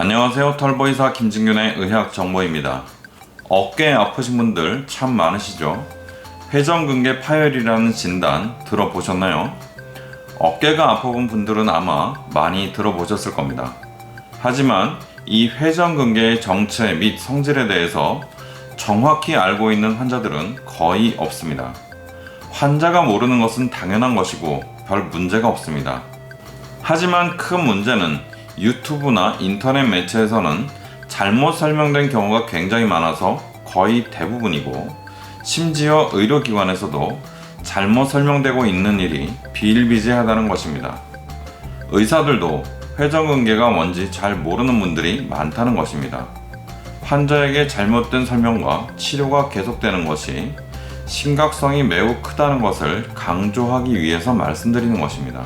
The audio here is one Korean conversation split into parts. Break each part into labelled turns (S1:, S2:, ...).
S1: 안녕하세요. 털보이사 김진균의 의학 정보입니다. 어깨 아프신 분들 참 많으시죠? 회전근개 파열이라는 진단 들어보셨나요? 어깨가 아파본 분들은 아마 많이 들어보셨을 겁니다. 하지만 이 회전근개의 정체 및 성질에 대해서 정확히 알고 있는 환자들은 거의 없습니다. 환자가 모르는 것은 당연한 것이고 별 문제가 없습니다. 하지만 큰 문제는 유튜브나 인터넷 매체에서는 잘못 설명된 경우가 굉장히 많아서 거의 대부분이고 심지어 의료기관에서도 잘못 설명되고 있는 일이 비일비재하다는 것입니다. 의사들도 회전근개가 뭔지 잘 모르는 분들이 많다는 것입니다. 환자에게 잘못된 설명과 치료가 계속되는 것이 심각성이 매우 크다는 것을 강조하기 위해서 말씀드리는 것입니다.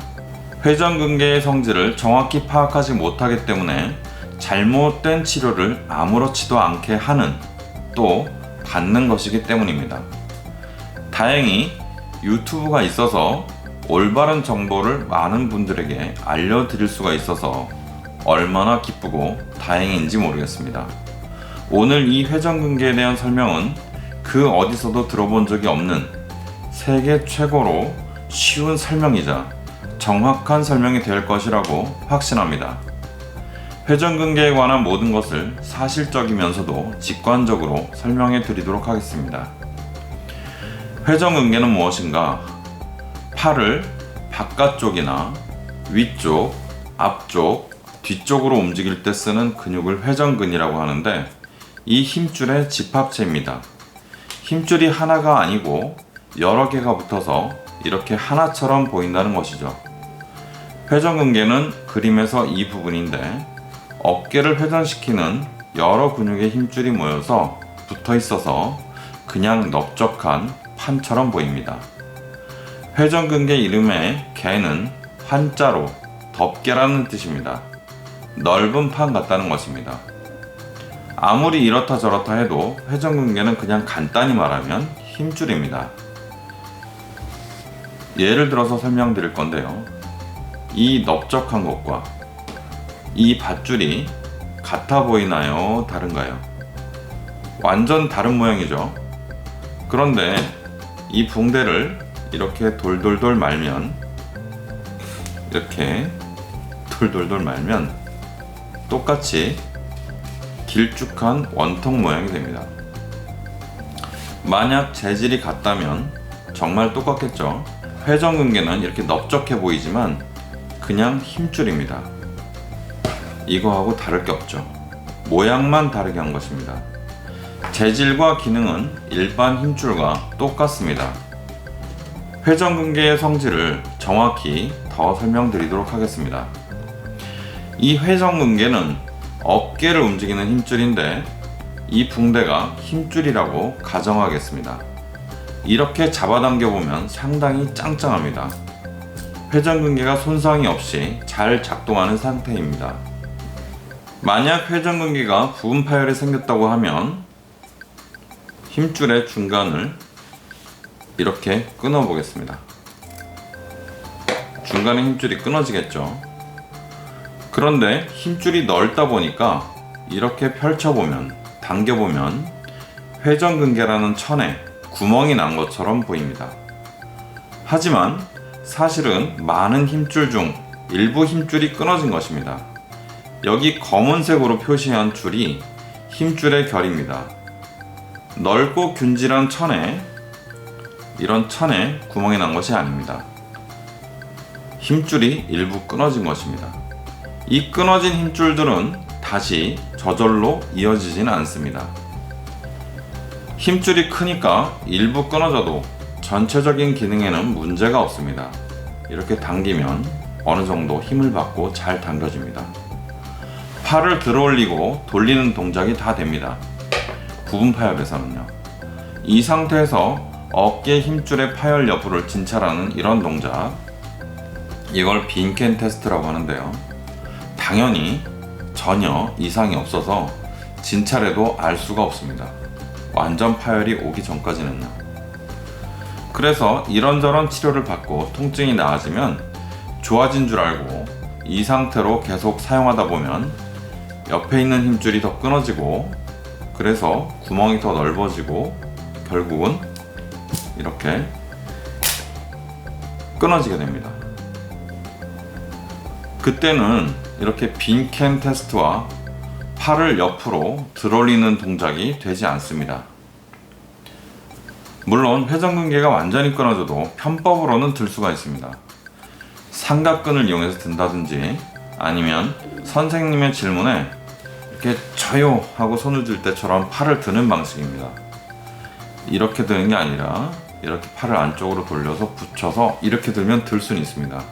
S1: 회전근개의 성질을 정확히 파악하지 못하기 때문에 잘못된 치료를 아무렇지도 않게 하는 또 받는 것이기 때문입니다. 다행히 유튜브가 있어서 올바른 정보를 많은 분들에게 알려드릴 수가 있어서 얼마나 기쁘고 다행인지 모르겠습니다. 오늘 이 회전근개에 대한 설명은 그 어디서도 들어본 적이 없는 세계 최고로 쉬운 설명이자 정확한 설명이 될 것이라고 확신합니다. 회전근개에 관한 모든 것을 사실적이면서도 직관적으로 설명해 드리도록 하겠습니다. 회전근개는 무엇인가? 팔을 바깥쪽이나 위쪽, 앞쪽, 뒤쪽으로 움직일 때 쓰는 근육을 회전근이라고 하는데 이 힘줄의 집합체입니다. 힘줄이 하나가 아니고 여러 개가 붙어서 이렇게 하나처럼 보인다는 것이죠. 회전근개는 그림에서 이 부분인데 어깨를 회전시키는 여러 근육의 힘줄이 모여서 붙어 있어서 그냥 넓적한 판처럼 보입니다. 회전근개 이름의 개는 한자로 덮개라는 뜻입니다. 넓은 판 같다는 것입니다. 아무리 이렇다 저렇다 해도 회전근개는 그냥 간단히 말하면 힘줄입니다. 예를 들어서 설명드릴 건데요. 이 넓적한 것과 이 밧줄이 같아 보이나요? 다른가요? 완전 다른 모양이죠. 그런데 이 붕대를 이렇게 돌돌돌 말면 이렇게 돌돌돌 말면 똑같이 길쭉한 원통 모양이 됩니다. 만약 재질이 같다면 정말 똑같겠죠. 회전근개는 이렇게 넓적해 보이지만 그냥 힘줄입니다. 이거하고 다를 게 없죠. 모양만 다르게 한 것입니다. 재질과 기능은 일반 힘줄과 똑같습니다. 회전근개의 성질을 정확히 더 설명드리도록 하겠습니다. 이 회전근개는 어깨를 움직이는 힘줄인데 이 붕대가 힘줄이라고 가정하겠습니다. 이렇게 잡아당겨 보면 상당히 짱짱합니다. 회전근개가 손상이 없이 잘 작동하는 상태입니다. 만약 회전근개가 부분 파열이 생겼다고 하면 힘줄의 중간을 이렇게 끊어 보겠습니다. 중간에 힘줄이 끊어지겠죠. 그런데 힘줄이 넓다 보니까 이렇게 펼쳐보면 당겨보면 회전근개라는 천에 구멍이 난 것처럼 보입니다. 하지만 사실은 많은 힘줄 중 일부 힘줄이 끊어진 것입니다. 여기 검은색으로 표시한 줄이 힘줄의 결입니다. 넓고 균질한 천에 이런 천에 구멍이 난 것이 아닙니다. 힘줄이 일부 끊어진 것입니다. 이 끊어진 힘줄들은 다시 저절로 이어지지는 않습니다. 힘줄이 크니까 일부 끊어져도 전체적인 기능에는 문제가 없습니다. 이렇게 당기면 어느 정도 힘을 받고 잘 당겨집니다. 팔을 들어 올리고 돌리는 동작이 다 됩니다. 부분 파열에서는요. 이 상태에서 어깨 힘줄의 파열 여부를 진찰하는 이런 동작, 이걸 빈캔 테스트라고 하는데요. 당연히 전혀 이상이 없어서 진찰해도 알 수가 없습니다. 완전 파열이 오기 전까지는요. 그래서 이런저런 치료를 받고 통증이 나아지면 좋아진 줄 알고 이 상태로 계속 사용하다 보면 옆에 있는 힘줄이 더 끊어지고 그래서 구멍이 더 넓어지고 결국은 이렇게 끊어지게 됩니다. 그때는 이렇게 빈 캔 테스트와 팔을 옆으로 들어올리는 동작이 되지 않습니다. 물론 회전근개가 완전히 끊어져도 편법으로는 들 수가 있습니다. 삼각끈을 이용해서 든다든지 아니면 선생님의 질문에 이렇게 저요 하고 손을 들 때처럼 팔을 드는 방식입니다. 이렇게 드는 게 아니라 이렇게 팔을 안쪽으로 돌려서 붙여서 이렇게 들면 들 수는 있습니다.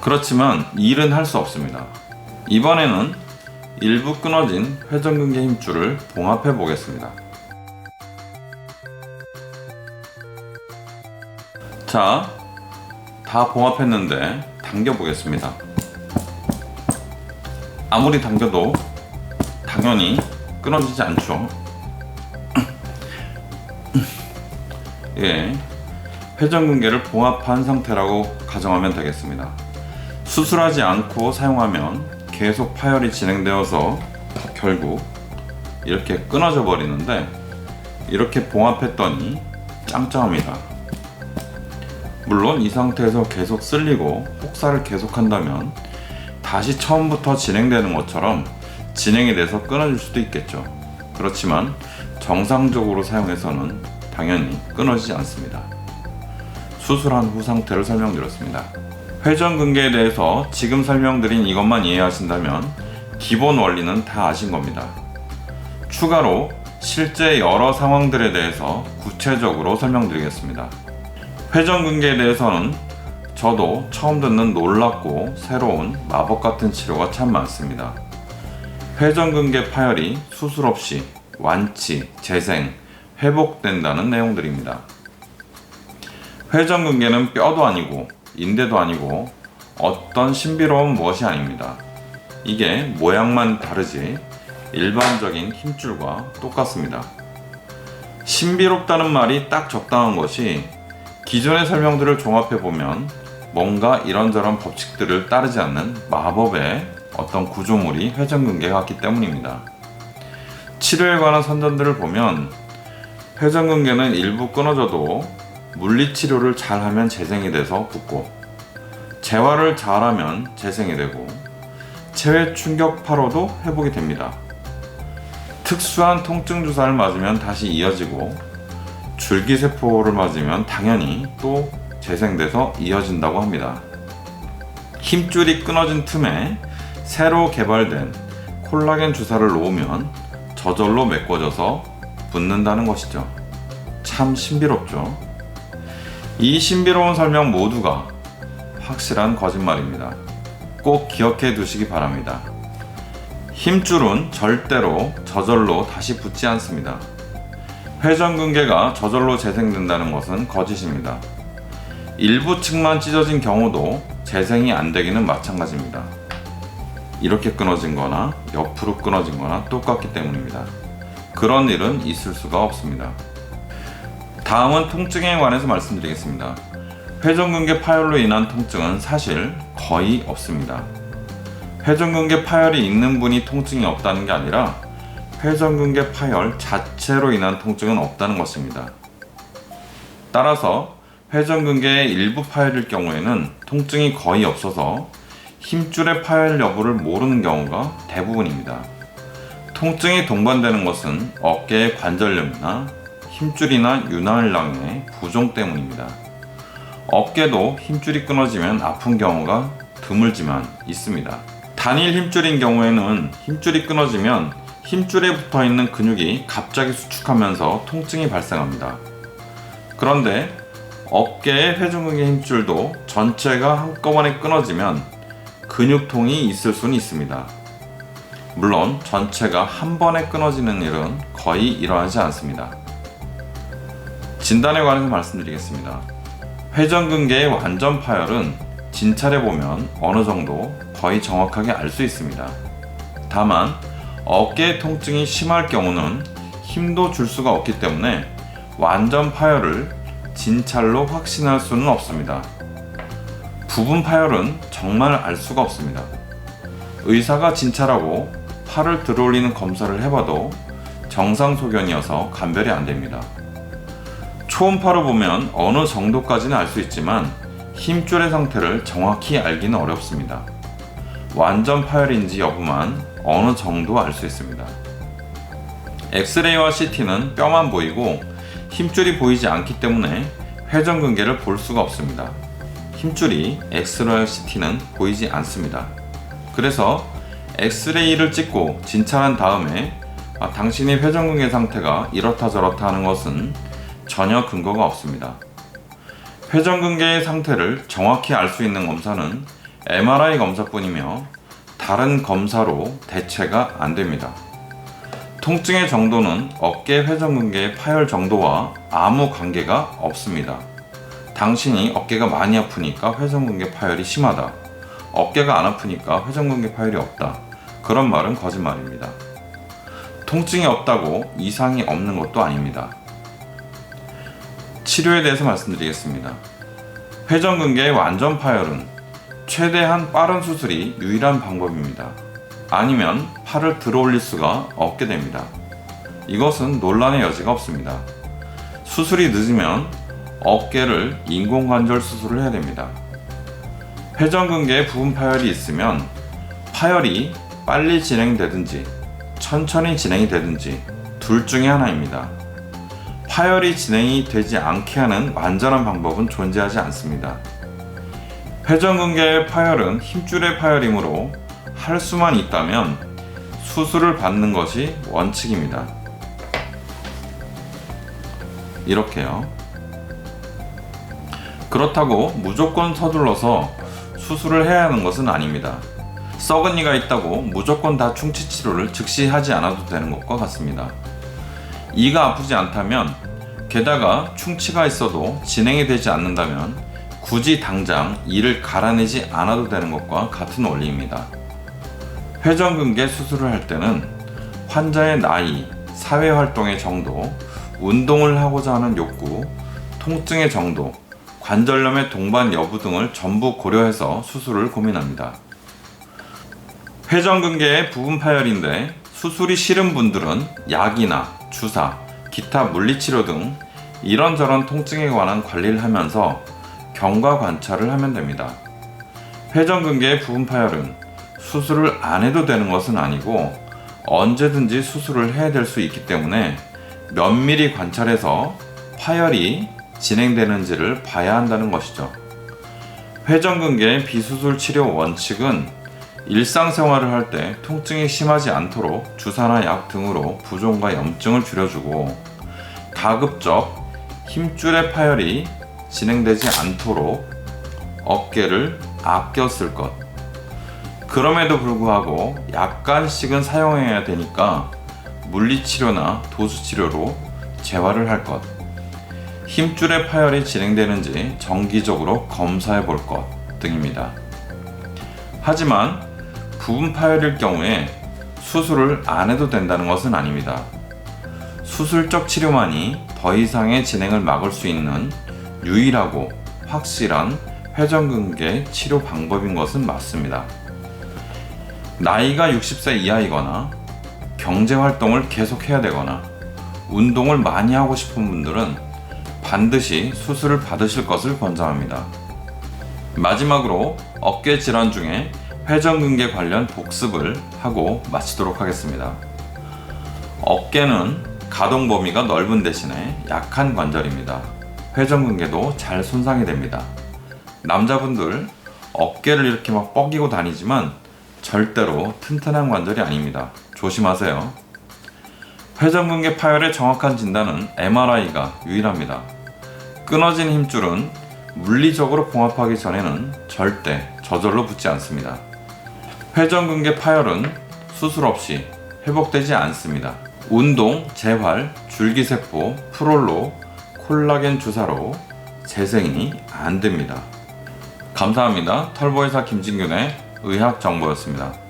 S1: 그렇지만 일은 할 수 없습니다. 이번에는 일부 끊어진 회전근개 힘줄을 봉합해 보겠습니다. 자, 다 봉합했는데 당겨 보겠습니다. 아무리 당겨도 당연히 끊어지지 않죠. 예, 회전근개를 봉합한 상태라고 가정하면 되겠습니다. 수술하지 않고 사용하면 계속 파열이 진행되어서 결국 이렇게 끊어져 버리는데 이렇게 봉합했더니 짱짱합니다. 물론 이 상태에서 계속 쓸리고 혹사를 계속한다면 다시 처음부터 진행되는 것처럼 진행이 돼서 끊어질 수도 있겠죠. 그렇지만 정상적으로 사용해서는 당연히 끊어지지 않습니다. 수술한 후 상태를 설명드렸습니다. 회전근개에 대해서 지금 설명드린 이것만 이해하신다면 기본 원리는 다 아신 겁니다. 추가로 실제 여러 상황들에 대해서 구체적으로 설명드리겠습니다. 회전근개에 대해서는 저도 처음 듣는 놀랍고 새로운 마법 같은 치료가 참 많습니다. 회전근개 파열이 수술 없이 완치, 재생, 회복된다는 내용들입니다. 회전근개는 뼈도 아니고 인대도 아니고 어떤 신비로운 무엇이 아닙니다. 이게 모양만 다르지 일반적인 힘줄과 똑같습니다. 신비롭다는 말이 딱 적당한 것이 기존의 설명들을 종합해 보면 뭔가 이런저런 법칙들을 따르지 않는 마법의 어떤 구조물이 회전근개 같기 때문입니다. 치료에 관한 선전들을 보면 회전근개는 일부 끊어져도 물리치료를 잘하면 재생이 돼서 붙고 재활을 잘하면 재생이 되고 체외 충격파로도 회복이 됩니다. 특수한 통증 주사를 맞으면 다시 이어지고 줄기세포를 맞으면 당연히 또 재생돼서 이어진다고 합니다. 힘줄이 끊어진 틈에 새로 개발된 콜라겐 주사를 놓으면 저절로 메꿔져서 붙는다는 것이죠. 참 신비롭죠. 이 신비로운 설명 모두가 확실한 거짓말입니다. 꼭 기억해 두시기 바랍니다. 힘줄은 절대로 저절로 다시 붙지 않습니다. 회전근개가 저절로 재생된다는 것은 거짓입니다. 일부 층만 찢어진 경우도 재생이 안 되기는 마찬가지입니다. 이렇게 끊어진 거나 옆으로 끊어진 거나 똑같기 때문입니다. 그런 일은 있을 수가 없습니다. 다음은 통증에 관해서 말씀드리겠습니다. 회전근개 파열로 인한 통증은 사실 거의 없습니다. 회전근개 파열이 있는 분이 통증이 없다는 게 아니라 회전근개 파열 자체로 인한 통증은 없다는 것입니다. 따라서 회전근개의 일부 파열일 경우에는 통증이 거의 없어서 힘줄의 파열 여부를 모르는 경우가 대부분입니다. 통증이 동반되는 것은 어깨의 관절염이나 힘줄이나 유난랑의 부종 때문입니다. 어깨도 힘줄이 끊어지면 아픈 경우가 드물지만 있습니다. 단일 힘줄인 경우에는 힘줄이 끊어지면 힘줄에 붙어 있는 근육이 갑자기 수축하면서 통증이 발생합니다. 그런데 어깨의 회전근개 힘줄도 전체가 한꺼번에 끊어지면 근육통이 있을 수는 있습니다. 물론 전체가 한 번에 끊어지는 일은 거의 일어나지 않습니다. 진단에 관해서 말씀드리겠습니다. 회전근개의 완전 파열은 진찰해 보면 어느 정도 거의 정확하게 알 수 있습니다. 다만 어깨 통증이 심할 경우는 힘도 줄 수가 없기 때문에 완전 파열을 진찰로 확신할 수는 없습니다. 부분 파열은 정말 알 수가 없습니다. 의사가 진찰하고 팔을 들어올리는 검사를 해봐도 정상 소견이어서 감별이 안 됩니다. 초음파로 보면 어느 정도까지는 알 수 있지만 힘줄의 상태를 정확히 알기는 어렵습니다. 완전 파열인지 여부만 어느 정도 알 수 있습니다. 엑스레이와 CT는 뼈만 보이고 힘줄이 보이지 않기 때문에 회전근개를 볼 수가 없습니다. 힘줄이 엑스레이와 CT는 보이지 않습니다. 그래서 엑스레이를 찍고 진찰한 다음에 아, 당신의 회전근개 상태가 이렇다 저렇다 하는 것은 전혀 근거가 없습니다. 회전근개의 상태를 정확히 알 수 있는 검사는 MRI 검사뿐이며 다른 검사로 대체가 안 됩니다. 통증의 정도는 어깨 회전근개의 파열 정도와 아무 관계가 없습니다. 당신이 어깨가 많이 아프니까 회전근개 파열이 심하다. 어깨가 안 아프니까 회전근개 파열이 없다. 그런 말은 거짓말입니다. 통증이 없다고 이상이 없는 것도 아닙니다. 치료에 대해서 말씀드리겠습니다. 회전근개의 완전 파열은 최대한 빠른 수술이 유일한 방법입니다. 아니면 팔을 들어 올릴 수가 없게 됩니다. 이것은 논란의 여지가 없습니다. 수술이 늦으면 어깨를 인공관절 수술을 해야 됩니다. 회전근개에 부분 파열이 있으면 파열이 빨리 진행되든지 천천히 진행이 되든지 둘 중에 하나입니다. 파열이 진행이 되지 않게 하는 완전한 방법은 존재하지 않습니다. 회전근개의 파열은 힘줄의 파열이므로 할 수만 있다면 수술을 받는 것이 원칙입니다. 이렇게요. 그렇다고 무조건 서둘러서 수술을 해야 하는 것은 아닙니다. 썩은 이가 있다고 무조건 다 충치 치료를 즉시 하지 않아도 되는 것과 같습니다. 이가 아프지 않다면 게다가 충치가 있어도 진행이 되지 않는다면 굳이 당장 이를 갈아내지 않아도 되는 것과 같은 원리입니다. 회전근개 수술을 할 때는 환자의 나이, 사회 활동의 정도, 운동을 하고자 하는 욕구, 통증의 정도, 관절염의 동반 여부 등을 전부 고려해서 수술을 고민합니다. 회전근개의 부분 파열인데 수술이 싫은 분들은 약이나 주사, 기타 물리치료 등 이런저런 통증에 관한 관리를 하면서 경과 관찰을 하면 됩니다. 회전근개의 부분 파열은 수술을 안 해도 되는 것은 아니고 언제든지 수술을 해야 될 수 있기 때문에 면밀히 관찰해서 파열이 진행되는지를 봐야 한다는 것이죠. 회전근개 비수술 치료 원칙은 일상생활을 할 때 통증이 심하지 않도록 주사나 약 등으로 부종과 염증을 줄여주고 가급적 힘줄의 파열이 진행되지 않도록 어깨를 쓸 것. 그럼에도 불구하고 약간씩은 사용해야 되니까 물리치료나 도수치료로 재활을 할 것. 힘줄의 파열이 진행되는지 정기적으로 검사해 볼 것 등입니다. 하지만 부분 파열일 경우에 수술을 안 해도 된다는 것은 아닙니다. 수술적 치료만이 더 이상의 진행을 막을 수 있는 유일하고 확실한 회전근개 치료 방법인 것은 맞습니다. 나이가 60세 이하이거나 경제 활동을 계속해야 되거나 운동을 많이 하고 싶은 분들은 반드시 수술을 받으실 것을 권장합니다. 마지막으로 어깨 질환 중에 회전근개 관련 복습을 하고 마치도록 하겠습니다. 어깨는 가동 범위가 넓은 대신에 약한 관절입니다. 회전근개도 잘 손상이 됩니다. 남자분들 어깨를 이렇게 막 뻐기고 다니지만 절대로 튼튼한 관절이 아닙니다. 조심하세요. 회전근개 파열의 정확한 진단은 MRI가 유일합니다. 끊어진 힘줄은 물리적으로 봉합하기 전에는 절대 저절로 붙지 않습니다. 회전근개 파열은 수술 없이 회복되지 않습니다. 운동, 재활, 줄기세포, 프롤로, 콜라겐 주사로 재생이 안 됩니다. 감사합니다. 털보의사 김진균의 의학 정보였습니다.